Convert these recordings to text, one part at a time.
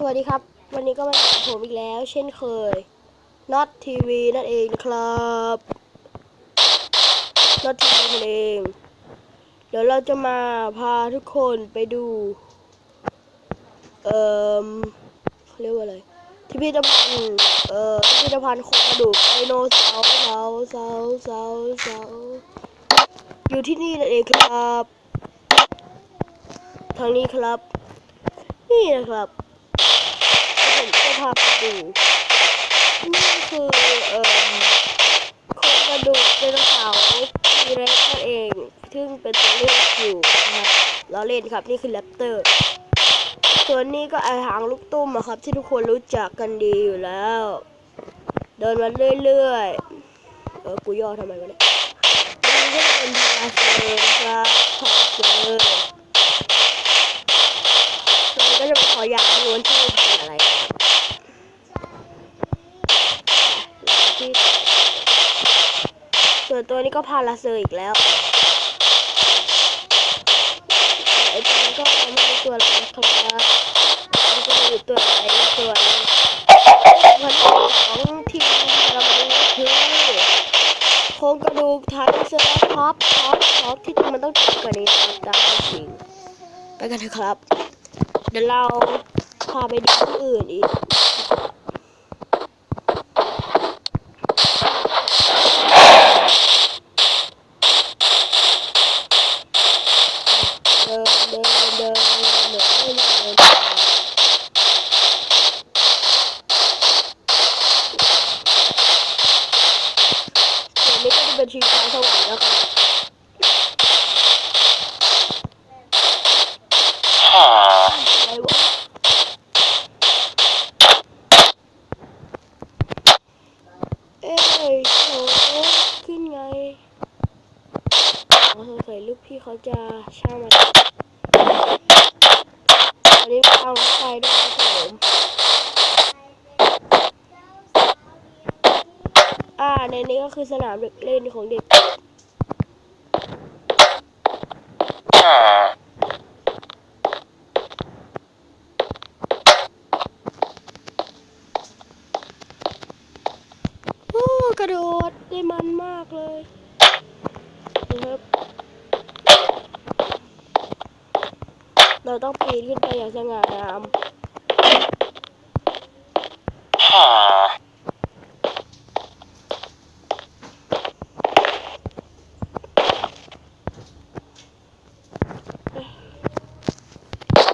สวัสดีครับ วันนี้ก็มาผมอีกแล้ว เช่นเคย Not TV นั่นเองนะครับ Not TV นั่นเอง เดี๋ยวเราจะมาพาทุกคนไปดู เอ่อเขาเรียกว่าอะไรพิพิธภัณฑ์เอ่อพิพิธภัณฑ์โครงกระดูกไดโนเสาร์เสาร์เสาร์เสาร์เสาร์อยู่ที่นี่นั่นเองครับ ทางนี้ครับ นี่นะครับ พาไปดูนี่คือเอ่อโครงกระดูกไดโนเสาร์ทีเร็กซ์นั่นเอง ซึ่งเป็นตัวเลขอยู่นะครับล้อเล่นครับนี่คือแรปเตอร์ส่วนนี้ก็ไอหางลูกตุ้มอะครับ ที่ทุกคนรู้จักกันดีอยู่แล้ว เดินมาเรื่อยๆเออกูย่อทำไมวะเนี่ยอันนี้ก็จะเป็นพาเซอร์นะครับพาเซอร์ตัวนี้ก็จะเป็นคอยาวล้วนที่เป็นอะไรนะครับแล้ว ที่ส่วนตัวนี้ก็พาราเซอร์อีกแล้วไอ้ตัวนี้ก็ไม่รู้ตัวอะไรนะครับมันก็มีตัวอะไรตัวนี้พันของทีมเราไม่คือโครงกระดูกไทยเซอร์ท็อปท็อปท็อปที่มันต้องเจอกว่านี้นะครับตามจริงไปกันเถอะครับ เดี๋ยวเราพาไปดูที่อื่นอีก ชิงช้าสวรรค์นะครับอะไรวะเอ้ยโหขึ้นไงอ๋อสงสัยลูกพี่เขาจะช่างมาอันนี้เอารถไฟด้วยครับผมอ่า ในี้ก็คือสนามเด็กเล่นของเด็กโอ้กระโดดได้มันมากเลยนะครับเราต้องปีนขึ้นไปอย่างสง่างาม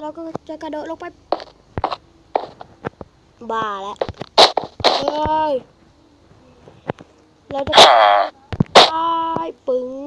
เราก็ จะกระโดดลงไป บ้าแล้วเฮ้ยเราจะตายปึ้งปึ้ง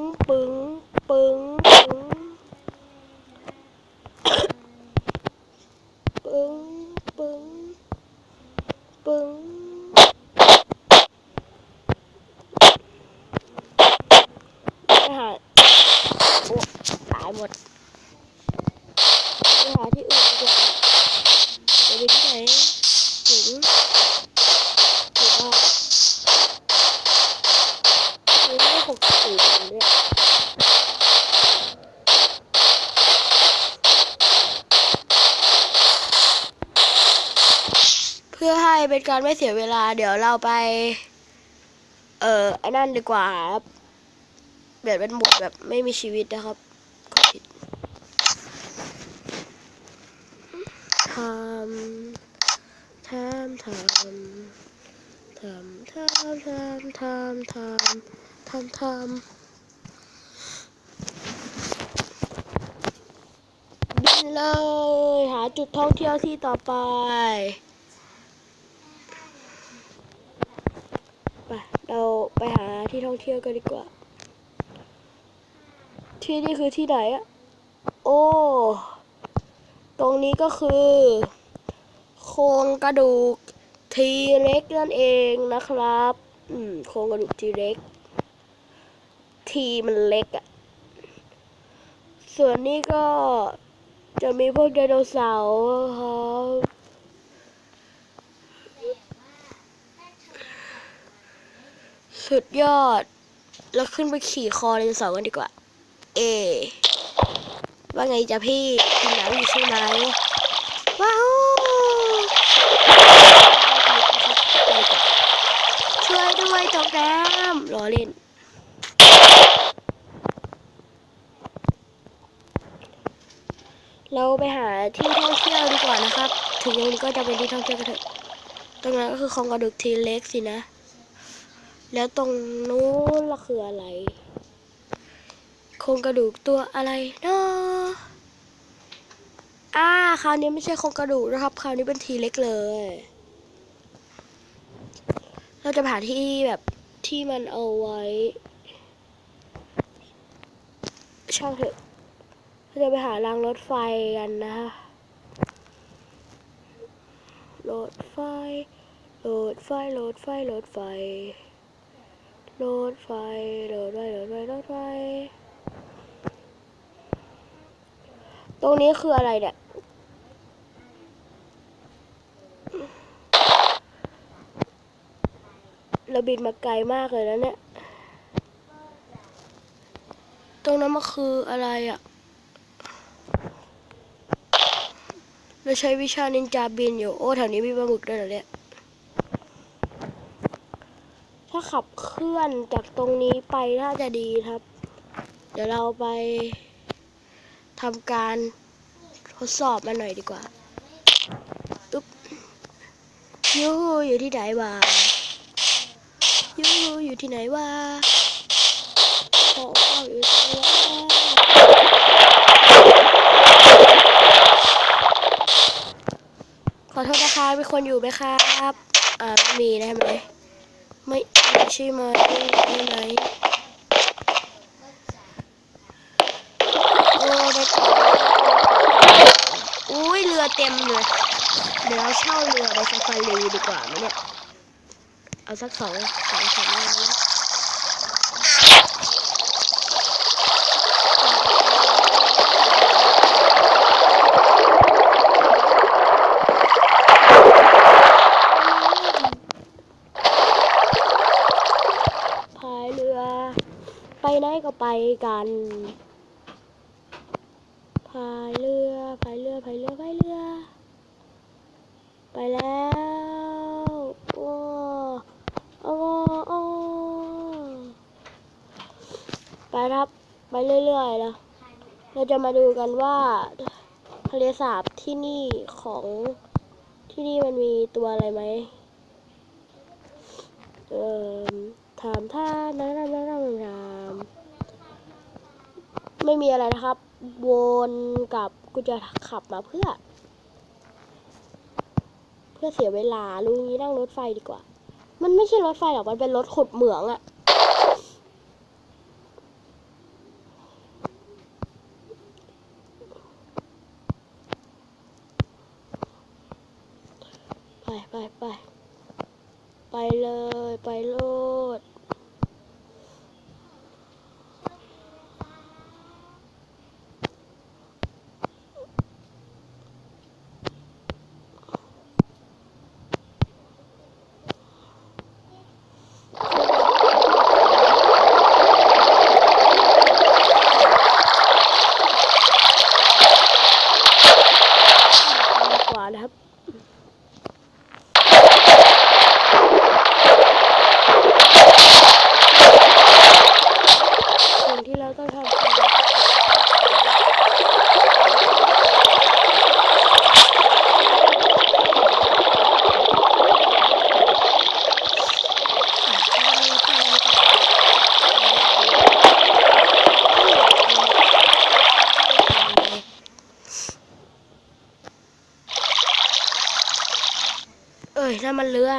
เพื่อให้เป็นการไม่เสียเวลา เดี๋ยวเราไป เอ่อไอ้นั่นดีกว่าครับแบบเป็นหมดแบบไม่มีชีวิตนะครับกดผิดทำทำทำทำทำทำทำทำทำทำบินเลย หาจุดท่องเที่ยวที่ต่อไป เราไปหา ที่ท่องเที่ยวกันดีกว่า ที่นี่คือที่ไหนอะโอ้ ตรงนี้ก็คือ โครงกระดูกทีเล็กนั่นเองนะครับ อืม โครงกระดูกทีเล็ก ทีมันเล็กอะ่ะส่วนนี้ก็จะมีพวกไดโนเสาร์ครับ สุดยอด แล้วขึ้นไปขี่คอไดโนสองกันดีกว่า เอ ว่าไงจ๊ะพี่กินน้ำอยู่ใช่ไหมว้าวช่วยด้วยตกน้ำรอเล่นเราไปหาที่ท่องเที่ยวดีกว่านะครับ ถึงยังก็จะเป็นที่ท่องเที่ยวกันเถอะ ตรงนั้นก็คือคลองกระดูกทีเล็กสินะ แล้วตรงนู้นละคืออะไร โครงกระดูกตัวอะไรเนาะอ่าคราวนี้ไม่ใช่โครงกระดูกนะครับ คราวนี้เป็นทีเล็กเลย เราจะผ่านที่แบบที่มันเอาไว้ ช่างเถอะเราจะไปหารางรถไฟกันนะคะรถไฟรถไฟรถไฟรถไฟ รถไฟรถไฟรถไฟรถไฟ ตรงนี้คืออะไรเนี่ย เราบินมาไกลมากเลยนะเนี่ย ตรงนั้นมันคืออะไรอะ่ะ เราใช้วิชานินจาบินอยู่ โอ้แถวนี้มีปลาหมึกด้วยเหรอเนี่ย ถ้าขับเคลื่อนจากตรงนี้ไปน่าจะดีครับ เดี๋ยวเราไปทำการทดสอบมาหน่อยดีกว่าอุ๊บยูอยู่ที่ไหนวะยูอยู่ที่ไหนวะขอเข้าอยู่ที่ไหนวะขอโทษนะคะมีคนอยู่ไหมครับ อ่าไม่มีได้ไหม ไม่ใช่ไหมใช่ไหนโอ้ได้ต่ออุ้ยเรือเต็มเลย เดี๋ยวเราเช่าเรือไปซาฟารีดีกว่าไหมเนี่ย เอาสักสองสองสามลำนะพายเรือ ไปไหน ก็ไปกัน พายเรือพายเรือพายเรือพายเรือ ไปแล้วโอ้โอ้โอ้ไปครับ ไปเรื่อยๆแล้วเราจะมาดูกันว่าทะเลสาบที่นี่ของที่นี่มันมีตัวอะไรไหม เอ่อถามท่าน้ำน้ำน้ำน้ำน้ำ ไม่มีอะไรนะครับ วนกับกูจะขับมาเพื่อ เพื่อเสียเวลาลุงนี้นั่งรถไฟดีกว่า มันไม่ใช่รถไฟหรอกมันเป็นรถขุดเหมืองอะไปไปไปไปเลยไปโลด على เรือ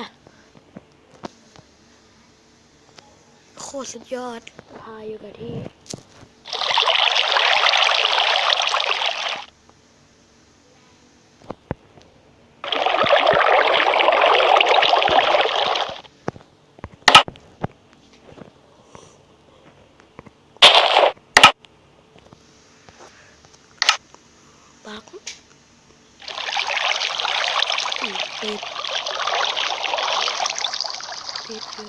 โคตรสุดยอด พายอยู่กับที่ พีพี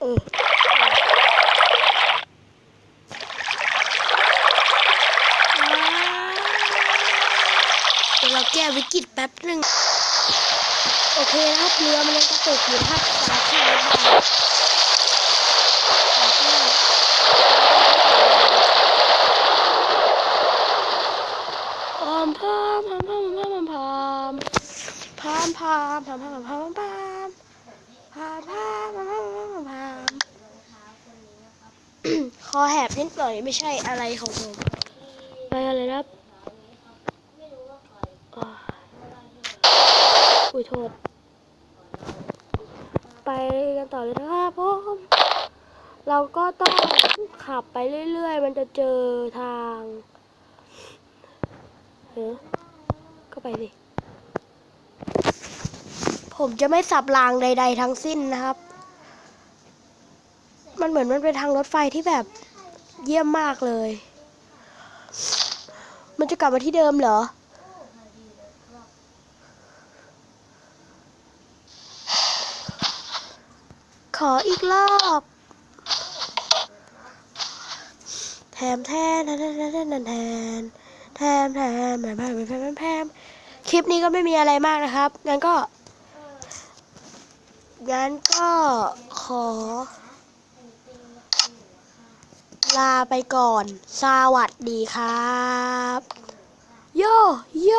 โอ้เราแก้วิกฤตแป๊บหนึ่ง โอเคนะครับเรือมันยังกระตุกอยู่ครับสาธุครับ พามพามพามพามพามพามพามพามพามคอแหบนิดหน่อยไม่ใช่อะไรของผมไปอะไรนะอุ้ยโทษ ไปกันต่อเลยนะครับผมเราก็ต้องขับไปเรื่อย ๆ มันจะเจอทางเออก็ไปสิ ผมจะไม่สับรางใด ๆ ทั้งสิ้นนะครับ มันเหมือนมันเป็นทางรถไฟที่แบบเยี่ยมมากเลย มันจะกลับมาที่เดิมเหรอ ขออีกรอบแถมแทนแทนแทนแทนแทนแทนแถมแถมแถมแถมแถมแถมคลิปนี้ก็ไม่มีอะไรมากนะครับ งั้นก็ งั้นก็ขอ ลาไปก่อน สวัสดีครับ โย โย